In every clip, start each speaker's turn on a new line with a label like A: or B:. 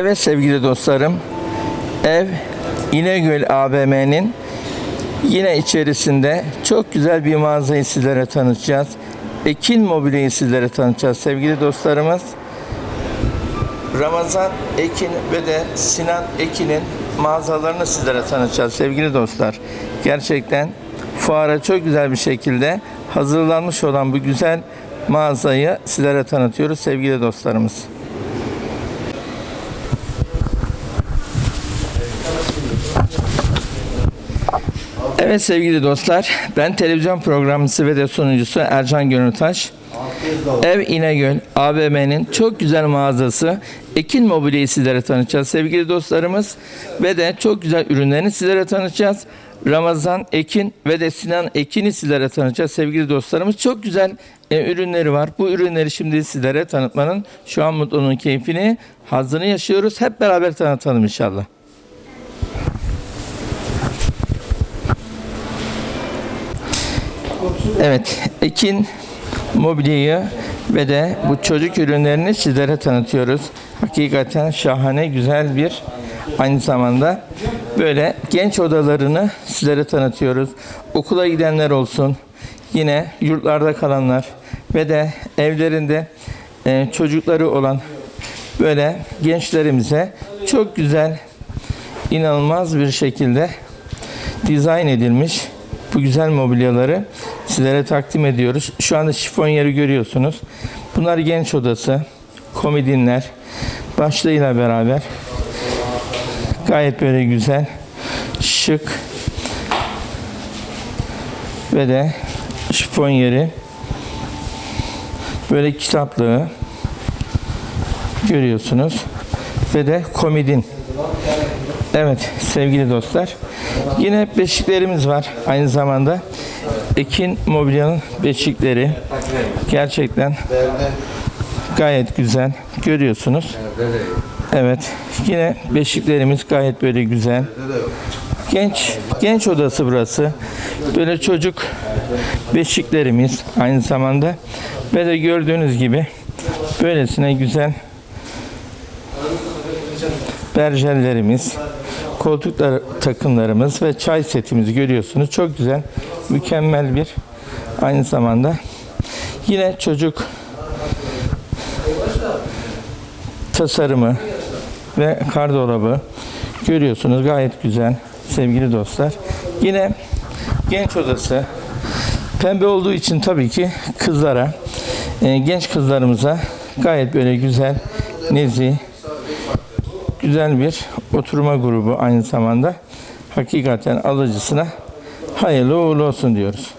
A: Evet sevgili dostlarım, ev İnegöl AVM'nin yine içerisinde çok güzel bir mağazayı sizlere tanıtacağız. Ekin Mobilya'yı sizlere tanıtacağız sevgili dostlarımız. Ramazan Ekin ve de Sinan Ekin'in mağazalarını sizlere tanıtacağız sevgili dostlar. Gerçekten fuara çok güzel bir şekilde hazırlanmış olan bu güzel mağazayı sizlere tanıtıyoruz sevgili dostlarımız. Evet sevgili dostlar, ben televizyon programcısı ve de sunucusu Ercan Gönültaş. Ev İnegöl AVM'nin çok güzel mağazası Ekin Mobilya'yı sizlere tanıtacağız sevgili dostlarımız. Ve de çok güzel ürünlerini sizlere tanıtacağız. Ramazan Ekin ve de Sinan Ekin'i sizlere tanıtacağız sevgili dostlarımız. Çok güzel e, ürünleri var. Bu ürünleri şimdi sizlere tanıtmanın şu an mutluluğun keyfini, hazzını yaşıyoruz. Hep beraber tanıtalım inşallah. Evet, Ekin mobilyayı ve de bu çocuk ürünlerini sizlere tanıtıyoruz. Hakikaten şahane, güzel bir aynı zamanda böyle genç odalarını sizlere tanıtıyoruz. Okula gidenler olsun, yine yurtlarda kalanlar ve de evlerinde e, çocukları olan böyle gençlerimize çok güzel, inanılmaz bir şekilde dizayn edilmiş bu güzel mobilyaları sizlere takdim ediyoruz. Şu anda şifon yeri görüyorsunuz. Bunlar genç odası, komodinler, başlığıyla beraber gayet böyle güzel, şık ve de şifon yeri böyle kitaplığı görüyorsunuz ve de komodin. Evet sevgili dostlar. Yine beşiklerimiz var aynı zamanda. Ekin Mobilya'nın beşikleri gerçekten gayet güzel. Görüyorsunuz. Evet. Yine beşiklerimiz gayet böyle güzel. Genç genç odası burası. Böyle çocuk beşiklerimiz aynı zamanda de gördüğünüz gibi böylesine güzel berjerlerimiz, koltuklar takımlarımız ve çay setimizi görüyorsunuz. Çok güzel, mükemmel bir aynı zamanda yine çocuk tasarımı ve kardolabı görüyorsunuz. Gayet güzel sevgili dostlar. Yine genç odası pembe olduğu için tabii ki kızlara, e, genç kızlarımıza gayet böyle güzel, nezih, güzel bir oturma grubu aynı zamanda. Hakikaten alıcısına hayırlı uğurlu olsun diyoruz.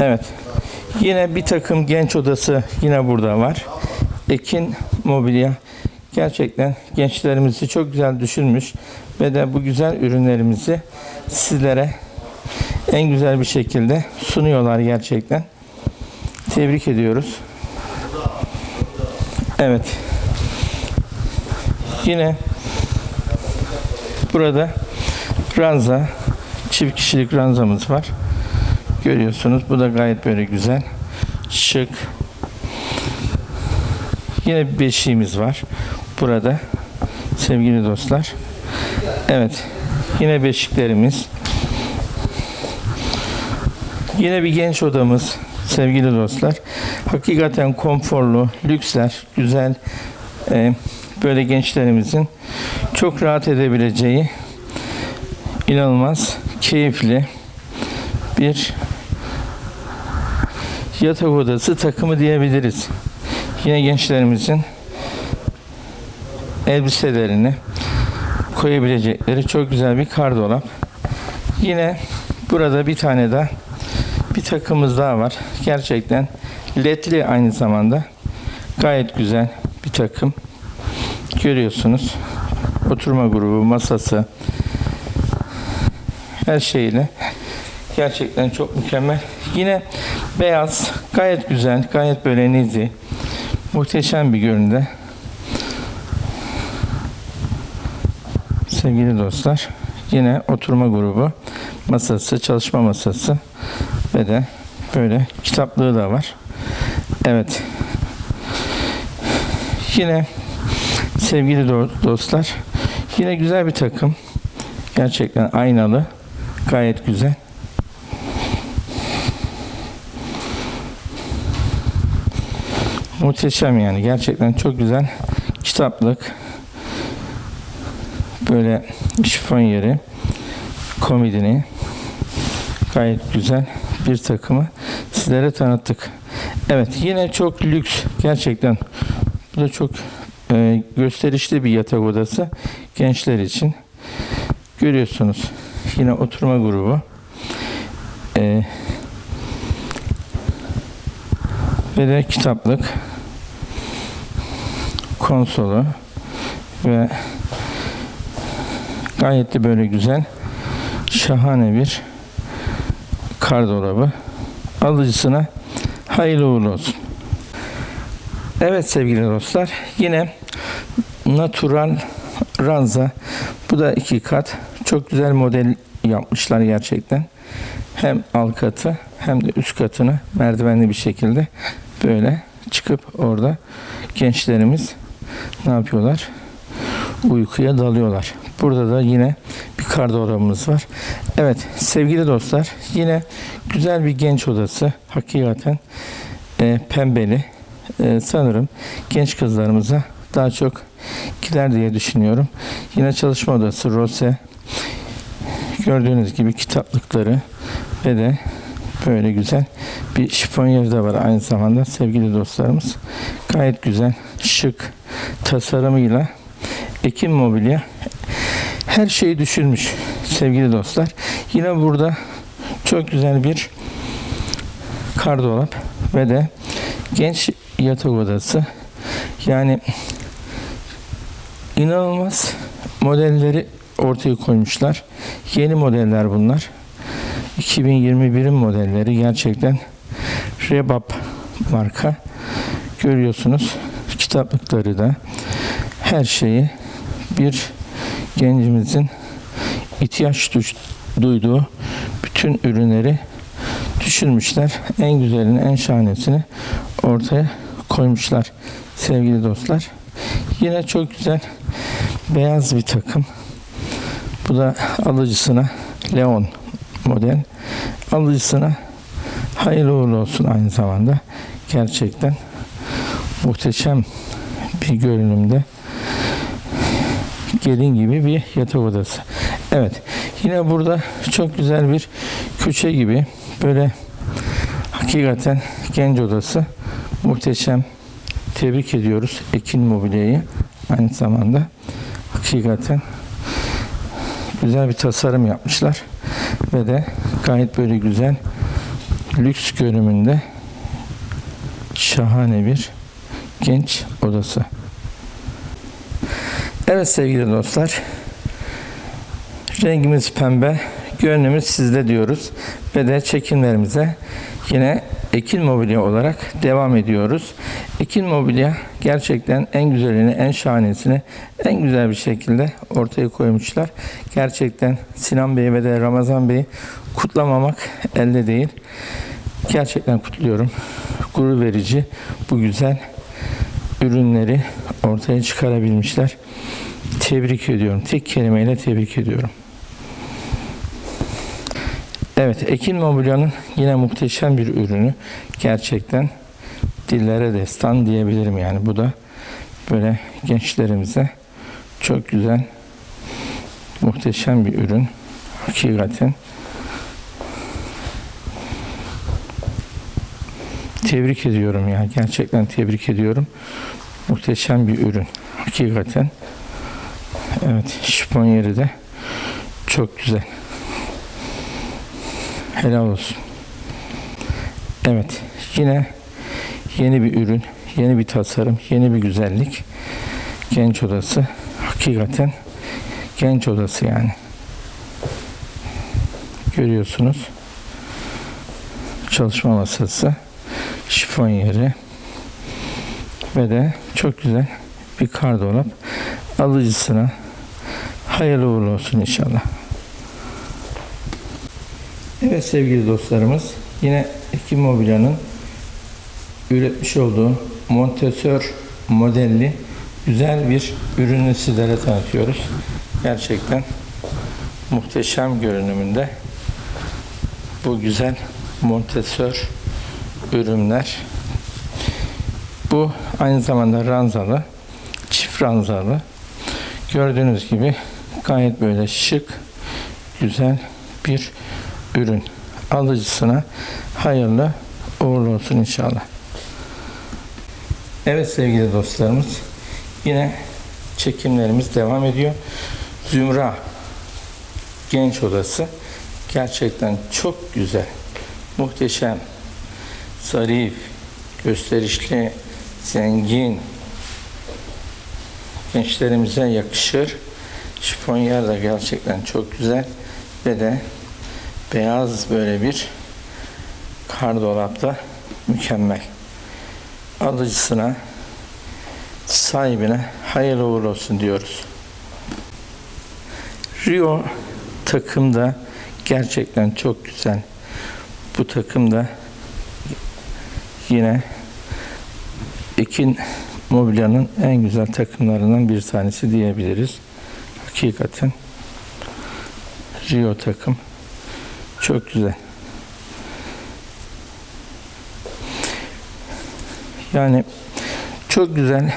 A: Evet. Yine bir takım genç odası yine burada var. Ekin Mobilya gerçekten gençlerimizi çok güzel düşünmüş ve de bu güzel ürünlerimizi sizlere en güzel bir şekilde sunuyorlar gerçekten. Tebrik ediyoruz. Evet. Yine burada ranza, çift kişilik ranzamız var. Görüyorsunuz. Bu da gayet böyle güzel. Şık. Yine bir beşiğimiz var. Burada sevgili dostlar. Evet. Yine beşiklerimiz. Yine bir genç odamız sevgili dostlar. Hakikaten konforlu, lüksler, güzel, e, böyle gençlerimizin çok rahat edebileceği inanılmaz keyifli bir yatak odası takımı diyebiliriz. Yine gençlerimizin elbiselerini koyabilecekleri çok güzel bir kardolap. Yine burada bir tane daha bir takımımız daha var. Gerçekten ledli aynı zamanda. Gayet güzel bir takım. Görüyorsunuz. Oturma grubu, masası her şeyle gerçekten çok mükemmel. Yine beyaz, gayet güzel, gayet böyle nezih, muhteşem bir görünümde. Sevgili dostlar, yine oturma grubu, masası, çalışma masası ve de böyle kitaplığı da var. Evet. Yine sevgili do- dostlar yine güzel bir takım. Gerçekten aynalı. Gayet güzel. Muhteşem yani. Gerçekten çok güzel. Kitaplık. Böyle şifon yeri. Komodini. Gayet güzel bir takımı sizlere tanıttık. Evet yine çok lüks gerçekten. Bu da çok e, gösterişli bir yatak odası gençler için. Görüyorsunuz yine oturma grubu. E, ve de kitaplık konsolu ve gayet de böyle güzel şahane bir kar dolabı alıcısına hayırlı uğurlu olsun. Evet sevgili dostlar yine Natural Ranza bu da iki kat çok güzel model yapmışlar gerçekten. Hem alt katı hem de üst katını merdivenli bir şekilde böyle çıkıp orada gençlerimiz ne yapıyorlar? Uykuya dalıyorlar. Burada da yine bir kar dolabımız var. Evet sevgili dostlar yine güzel bir genç odası. Hakikaten e, pembeli. E, sanırım genç kızlarımıza daha çok gider diye düşünüyorum. Yine çalışma odası Rose. Gördüğünüz gibi kitaplıkları ve de böyle güzel bir şifonyer de var aynı zamanda sevgili dostlarımız. Gayet güzel, şık tasarımıyla Ekim Mobilya her şeyi düşünmüş sevgili dostlar. Yine burada çok güzel bir kar dolap ve de genç yatak odası. Yani inanılmaz modelleri ortaya koymuşlar. Yeni modeller bunlar. 2021'in modelleri gerçekten Rebap marka. Görüyorsunuz kitaplıkları da her şeyi bir gencimizin ihtiyaç duyduğu bütün ürünleri düşünmüşler. En güzelini, en şahanesini ortaya koymuşlar sevgili dostlar. Yine çok güzel beyaz bir takım. Bu da alıcısına Leon model. Alıcısına hayırlı uğurlu olsun aynı zamanda. Gerçekten muhteşem bir görünümde gelin gibi bir yatak odası. Evet. Yine burada çok güzel bir köşe gibi böyle hakikaten genç odası muhteşem. Tebrik ediyoruz Ekin Mobilya'yı aynı zamanda. Hakikaten güzel bir tasarım yapmışlar ve de gayet böyle güzel lüks görünümünde şahane bir genç odası. Evet sevgili dostlar. Rengimiz pembe, gönlümüz sizde diyoruz. Ve de çekimlerimize yine Ekin Mobilya olarak devam ediyoruz. Ekin Mobilya gerçekten en güzelini, en şahanesini en güzel bir şekilde ortaya koymuşlar. Gerçekten Sinan Bey ve de Ramazan Bey'i kutlamamak elde değil. Gerçekten kutluyorum. Gurur verici bu güzel ürünleri ortaya çıkarabilmişler. Tebrik ediyorum. Tek kelimeyle tebrik ediyorum. Evet, Ekin Mobilya'nın yine muhteşem bir ürünü. Gerçekten dillere destan diyebilirim yani. Bu da böyle gençlerimize çok güzel, muhteşem bir ürün. Hakikaten. Tebrik ediyorum ya. Gerçekten tebrik ediyorum. Muhteşem bir ürün. Hakikaten. Evet, şifon yeri de çok güzel. Helal olsun. Evet, yine yeni bir ürün, yeni bir tasarım, yeni bir güzellik. Genç odası. Hakikaten genç odası yani. Görüyorsunuz. Çalışma masası, şifon yeri ve de çok güzel bir kar dolap alıcısına hayırlı uğurlu olsun inşallah. Evet sevgili dostlarımız yine Ekim Mobilya'nın üretmiş olduğu Montesor modelli güzel bir ürünü sizlere tanıtıyoruz. Gerçekten muhteşem görünümünde bu güzel Montesor ürünler. Bu aynı zamanda ranzalı, çift ranzalı. Gördüğünüz gibi gayet böyle şık, güzel bir ürün. Alıcısına hayırlı uğurlu olsun inşallah. Evet sevgili dostlarımız, yine çekimlerimiz devam ediyor. Zümra Genç Odası gerçekten çok güzel, muhteşem, zarif, gösterişli, zengin, gençlerimize yakışır. Şifonyer de gerçekten çok güzel ve de beyaz böyle bir kardolapta mükemmel. Alıcısına, sahibine hayırlı uğurlu olsun diyoruz. Rio takımda gerçekten çok güzel. Bu takımda yine Ekin Mobilya'nın en güzel takımlarından bir tanesi diyebiliriz. Hakikaten Rio takım çok güzel. Yani çok güzel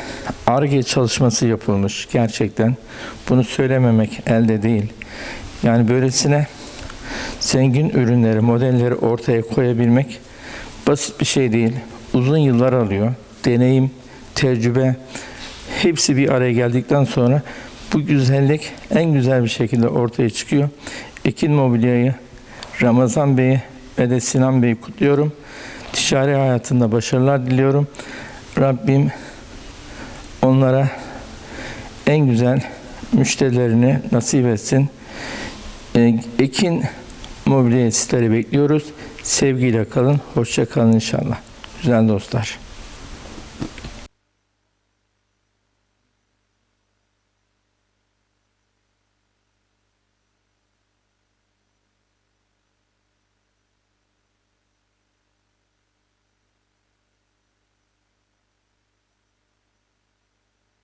A: ARGE çalışması yapılmış gerçekten. Bunu söylememek elde değil. Yani böylesine zengin ürünleri, modelleri ortaya koyabilmek basit bir şey değil. Uzun yıllar alıyor. Deneyim, tecrübe hepsi bir araya geldikten sonra bu güzellik en güzel bir şekilde ortaya çıkıyor. Ekin Mobilya'yı, Ramazan Bey'i ve de Sinan Bey'i kutluyorum. Ticari hayatında başarılar diliyorum. Rabbim onlara en güzel müşterilerini nasip etsin. Ee, Ekin Mobilya sizleri bekliyoruz. Sevgiyle kalın, hoşça kalın inşallah. Güzel dostlar.